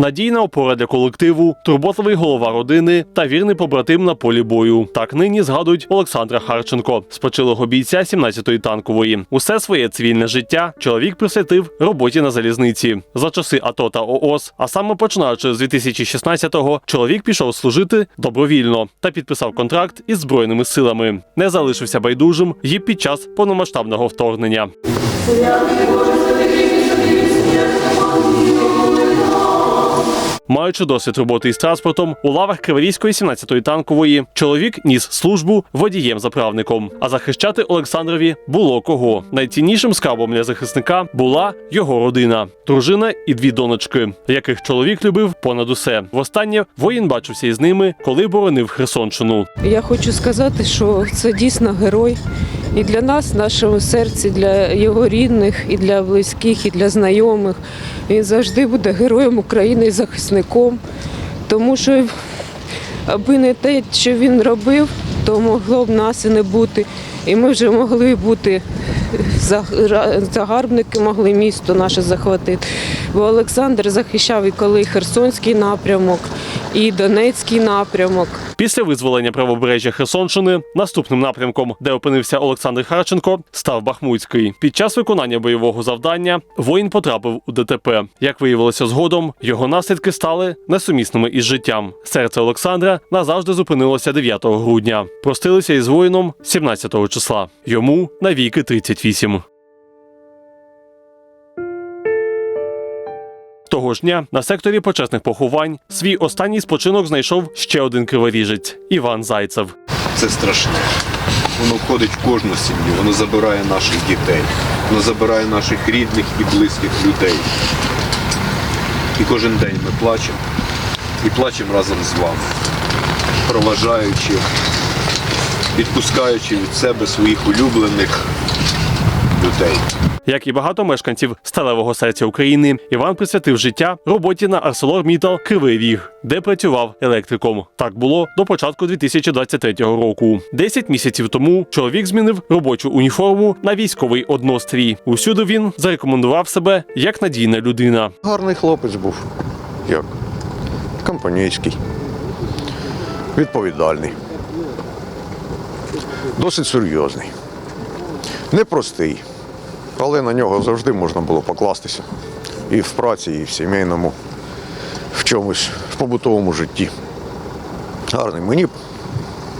Надійна опора для колективу, турботливий голова родини та вірний побратим на полі бою. Так нині згадують Олександра Харченко, спочилого бійця 17-ї танкової. Усе своє цивільне життя чоловік присвятив роботі на залізниці. За часи АТО та ООС, а саме починаючи з 2016-го, чоловік пішов служити добровільно та підписав контракт із збройними силами. Не залишився байдужим і під час повномасштабного вторгнення. Маючи досвід роботи із транспортом, у лавах Криворізької 17-ї танкової чоловік ніс службу водієм-заправником. А захищати Олександрові було кого. Найціннішим скарбом для захисника була його родина, дружина і дві донечки, яких чоловік любив понад усе. Востаннє воїн бачився із ними, коли боронив Херсонщину. Я хочу сказати, що це дійсно герой. І для нас, в нашому серці, для його рідних, і для близьких, і для знайомих. Він завжди буде героєм України і захисником. Тому що аби не те, що він робив, то могло б нас і не бути. І ми вже могли бути загарбники, могли місто наше захватити. Бо Олександр захищав і коли Херсонський напрямок, і Донецький напрямок. Після визволення правобережжя Херсонщини наступним напрямком, де опинився Олександр Харченко, став Бахмутський. Під час виконання бойового завдання воїн потрапив у ДТП. Як виявилося згодом, його наслідки стали несумісними із життям. Серце Олександра назавжди зупинилося 9 грудня. Простилися із воїном 17 числа. Йому навіки 38. Того ж дня на секторі почесних поховань свій останній спочинок знайшов ще один криворіжець Іван Зайцев. Це страшне. Воно входить в кожну сім'ю, воно забирає наших дітей, воно забирає наших рідних і близьких людей. І кожен день ми плачемо і плачемо разом з вами, проважаючи, відпускаючи від себе своїх улюблених людей. Як і багато мешканців сталевого серця України, Іван присвятив життя роботі на ArcelorMittal Кривий Ріг, де працював електриком. Так було до початку 2023 року. Десять місяців тому чоловік змінив робочу уніформу на військовий однострій. Усюди він зарекомендував себе як надійна людина. Гарний хлопець був. Як? Компанійський. Відповідальний. Досить серйозний. Непростий. Але на нього завжди можна було покластися. І в праці, і в сімейному, в чомусь, в побутовому житті. Гарний. Мені,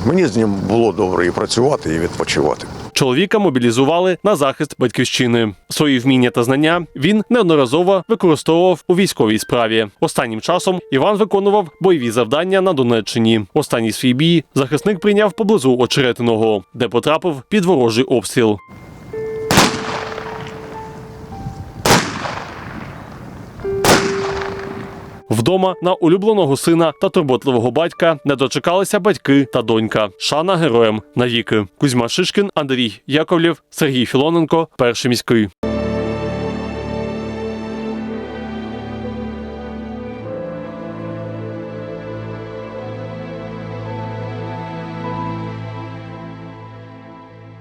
мені з ним було добре і працювати, і відпочивати. Чоловіка мобілізували на захист батьківщини. Свої вміння та знання він неодноразово використовував у військовій справі. Останнім часом Іван виконував бойові завдання на Донеччині. Останній свій бій захисник прийняв поблизу Очеретиного, де потрапив під ворожий обстріл. Вдома на улюбленого сина та турботливого батька не дочекалися батьки та донька. Шана героям навіки. Кузьма Шишкін, Андрій Яковлєв, Сергій Філоненко, перший міський.